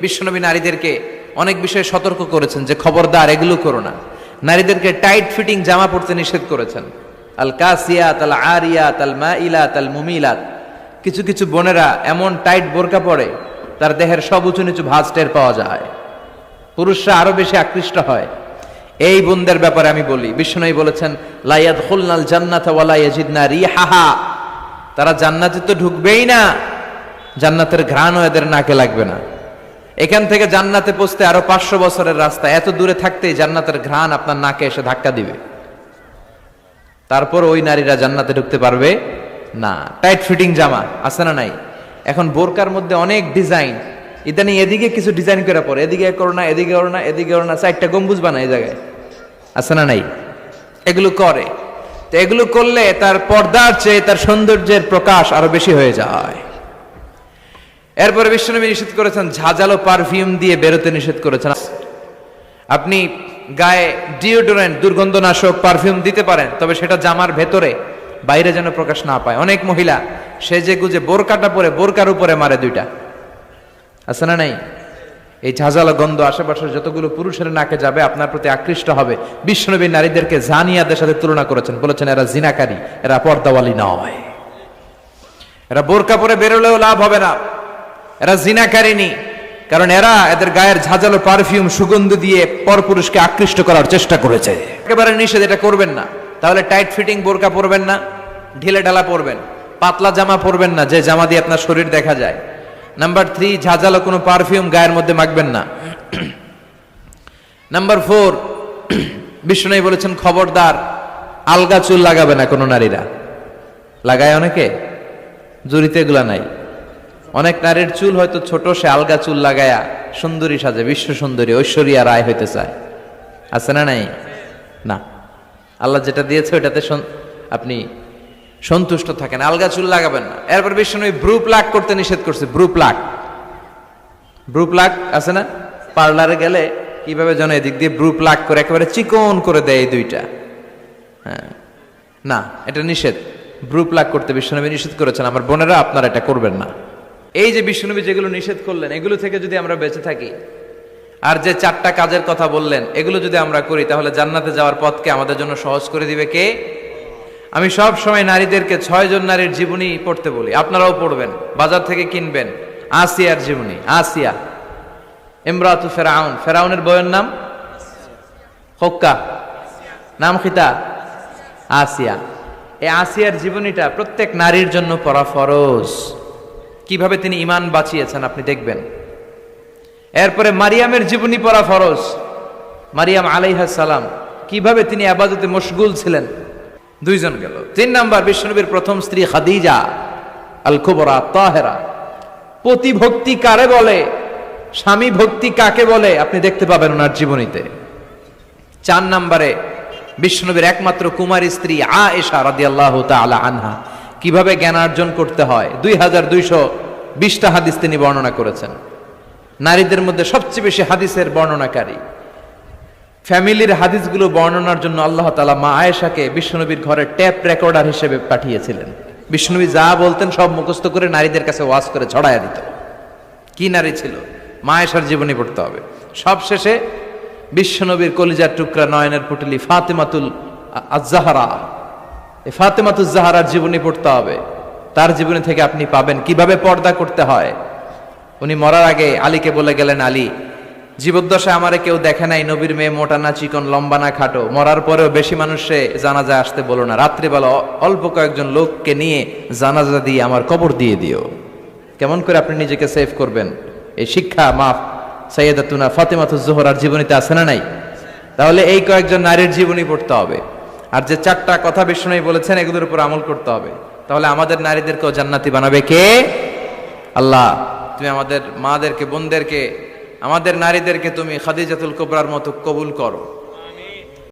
বিশ্বনবী নারীদেরকে অনেক বিষয়ে সতর্ক করেছেন যে খবরদার এগুলো করো না। নারীদেরকে টাইট ফিটিং জামা পরতে নিষেধ করেছেন। আল কাসিয়াত, আল আরিয়াত, আল মাইলাত, আল মুমিলাত। কিছু কিছু বোনেরা এমন টাইট বোরকা পরে তার দেহের সব উঁচু নিচু ভাঁজ টের পাওয়া যায়। পুরুষরা আরও বেশি আকৃষ্ট হয়। এই বোনদের ব্যাপারে আমি বলি বিষ্ণুই বলেছেন লাইয়াদ খুলনাল জান্নাত ওয়ালা ইয়াজিদনা রিহাহা। তারা জান্নাতে তো ঢুকবেই না, জান্নাতের ঘ্রাণও এদের নাকে লাগবে না। এখান থেকে জান্নাতে পৌঁছতে আরও পাঁচশো বছরের রাস্তা। এত দূরে থাকতেই জান্নাতের ঘ্রাণ আপনার নাকে এসে ধাক্কা দিবে। তারপর ওই নারীরা জান্নাতে ঢুকতে পারবে না। টাইট ফিটিং জামা, আছে না নাই? এখন বোরকার মধ্যে অনেক ডিজাইন ইদানি এদিকে কিছু ডিজাইন করে পরে এদিকে করো না এদিকে করো না এদিকে করো না চারটা গম্বুজ বানায় এই জায়গায়। আছে না নাই? এগুলো করে। তো এগুলো করলে তার পর্দার চেয়ে তার সৌন্দর্যের প্রকাশ আরও বেশি হয়ে যায়। এরপরে বিশ্বনবী নিষেধ করেছেন, ঝাঁঝালো পারফিউম দিয়ে বেরোতে নিষেধ করেছেন। আপনি গায়ে ডিওডোরেন্ট দুর্গন্ধনাশক পারফিউম দিতে পারেন, তবে সেটা জামার ভেতরে, বাইরে যেন প্রকাশ না পায়। অনেক মহিলা সে যে গুজে বোরকাটা পরে, বোরকার উপরে মারে দুইটা। আছে না নাই? এই ঝাঁঝালো গন্ধ আশেপাশের যতগুলো পুরুষের নাকে যাবে, আপনার প্রতি আকৃষ্ট হবে। বিশ্বনবী নারীদেরকে জানিয়াদের সাথে তুলনা করেছেন। বলেছেন, এরা জিনাকারী, এরা পর্দাওয়ালি নয়। এরা বোরকা পরে বেরোলেও লাভ হবে না। এরা জিনাকারিনী কারণ এরা এদের গায়ের ঝাঁঝালো পারফিউম সুগন্ধ দিয়ে পরপুরুষকে আকৃষ্ট করার চেষ্টা করেছে। একেবারে নিষেধ, এটা করবেন না। তাহলে টাইট ফিটিং বোরকা পরবেন না, ঢিলে ঢালা পরবেন, পাতলা জামা পরবেন না, যে জামা দিয়ে আপনার শরীর দেখা যায়। নাম্বার থ্রি ঝাঁঝালো কোনো পারফিউম গায়ের মধ্যে মাখবেন না। নাম্বার ফোর বিষ্ণু বলেছেন, খবরদার, আলগা চুল লাগাবে না কোনো নারীরা। লাগায় অনেকে জুরিতে এগুলা নাই। অনেক নারীর চুল হয়তো ছোট, সে আলগা চুল লাগায়া সুন্দরী সাজে, বিশ্ব সুন্দরী, ঐশ্বরিয়া রায় হইতে চায়। আছে না নাই? না। আল্লাহ যেটা দিয়েছে ওইটাতে আপনি সন্তুষ্ট থাকেন। আলগা চুল লাগাবেন না। এরপর বিষ্ণু ব্রু প্লাক করতে নিষেধ করছে ব্রু প্লাক ব্রু প্লাক আছে না? পার্লারে গেলে কীভাবে যেন এদিক দিয়ে ব্রু প্লাক করে, একেবারে চিকন করে দেয় এই দুইটা। হ্যাঁ। না, এটা নিষেধ। ব্রু প্লাক করতে বিশ্বনবী নিষেধ করেছেন। আমার বোনেরা আপনারা এটা করবেন না। এই যে বিশ্বনবী যেগুলো নিষেধ করলেন, এগুলো থেকে যদি আমরা বেঁচে থাকি, আর যে চারটা কাজের কথা বললেন, এগুলো যদি আমরা করি, তাহলে জান্নাতে যাওয়ার পথকে আমাদের জন্য সহজ করে দিবে কে? আমি সব সময় নারীদেরকে ছয়জন নারীর জীবনী পড়তে বলি। আপনারাও পড়বেন, বাজার থেকে কিনবেন। আসিয়ার জীবনী, আসিয়া। ইমরাতু ফেরাউন, ফেরাউনের বইয়ের নাম? হক্কা। নাম খিতা? আসিয়া। এই আসিয়ার জীবনীটা প্রত্যেক নারীর জন্য পড়া ফরজ। কীভাবে তিনি ইমান বাঁচিয়েছেন আপনি দেখবেন। এরপরে মারিয়ামের জীবনী পড়া ফরজ। মারিয়াম আলাইহাস সালাম, কীভাবে তিনি আবাদতে মশগুল ছিলেন। দুইজন গেল। তিন নাম্বার, বিশ্বনবীর প্রথম স্ত্রী খাদিজা আল কুবরা তাহেরা। প্রতিভক্তি কারে বলে? স্বামী ভক্তি কাকে বলে? আপনি দেখতে পাবেন ওনার জীবনীতে। চার নাম্বারে বিষ্ণুনবীর একমাত্র কুমারী স্ত্রী আ এশা রাদি আল্লাহ তালা আনহা। কীভাবে জ্ঞানার্জন করতে হয়? দুই হাজার দুইশো বিশটা হাদিস তিনি বর্ণনা করেছেন। নারীদের মধ্যে সবচেয়ে বেশি হাদিসের বর্ণনাকারী। ফ্যামিলির হাদিসগুলো বর্ণনার জন্য আল্লাহ তালা মা আয়েশাকে বিষ্ণুনবীর ঘরে ট্যাপ রেকর্ডার হিসেবে পাঠিয়েছিলেন। বিষ্ণুনবী যা বলতেন সব মুখস্থ করে নারীদের কাছে ওয়াজ করে ছড়াইয়া দিত। কি নারী ছিল? মা আয়েশার জীবনী পড়তে হবে। সব শেষে বিশ্বনবীর কলিজার টুকরা নয়নের পুটলি ফাতেমাতুল আ- আজ-জাহরা। এই ফাতেমাতুল জাহারার জীবনী পড়তে হবে। তার জীবনী থেকে আপনি পাবেন। কীভাবে পর্দা করতে হয়? উনি মরার আগে আলীকে বলে গেলেন, আলী, জীবদ্দশায় আমারে কেউ দেখে নাই, নবীর মেয়ে মোটা না, চিকন, লম্বা না, খাটো। মরার পরেও বেশি মানুষে জানাজা আসতে বলো না। রাত্রিবেলা অল্প কয়েকজন লোককে নিয়ে জানাজা দিয়ে আমার কবর দিয়ে দিও। কেমন করে আপনি নিজেকে সেভ করবেন? এই শিক্ষা মাফ। সৈয়দাতুনা ফাতেমাতুজ জোহরার জীবনীতে আছে না নাই? তাহলে এই কয়েকজন নারীর জীবনী পড়তে হবে। আর যে চারটা কথা বিষ্ণু বলেছেন, এগুলোর উপর আমল করতে হবে। তাহলে আমাদের নারীদেরকেও জান্নাতি বানাবে কে? আল্লাহ, তুমি আমাদের মাদেরকে, বোনদেরকে, আমাদের নারীদেরকে তুমি খাদিজাতুল কোবরার মতো কবুল করো।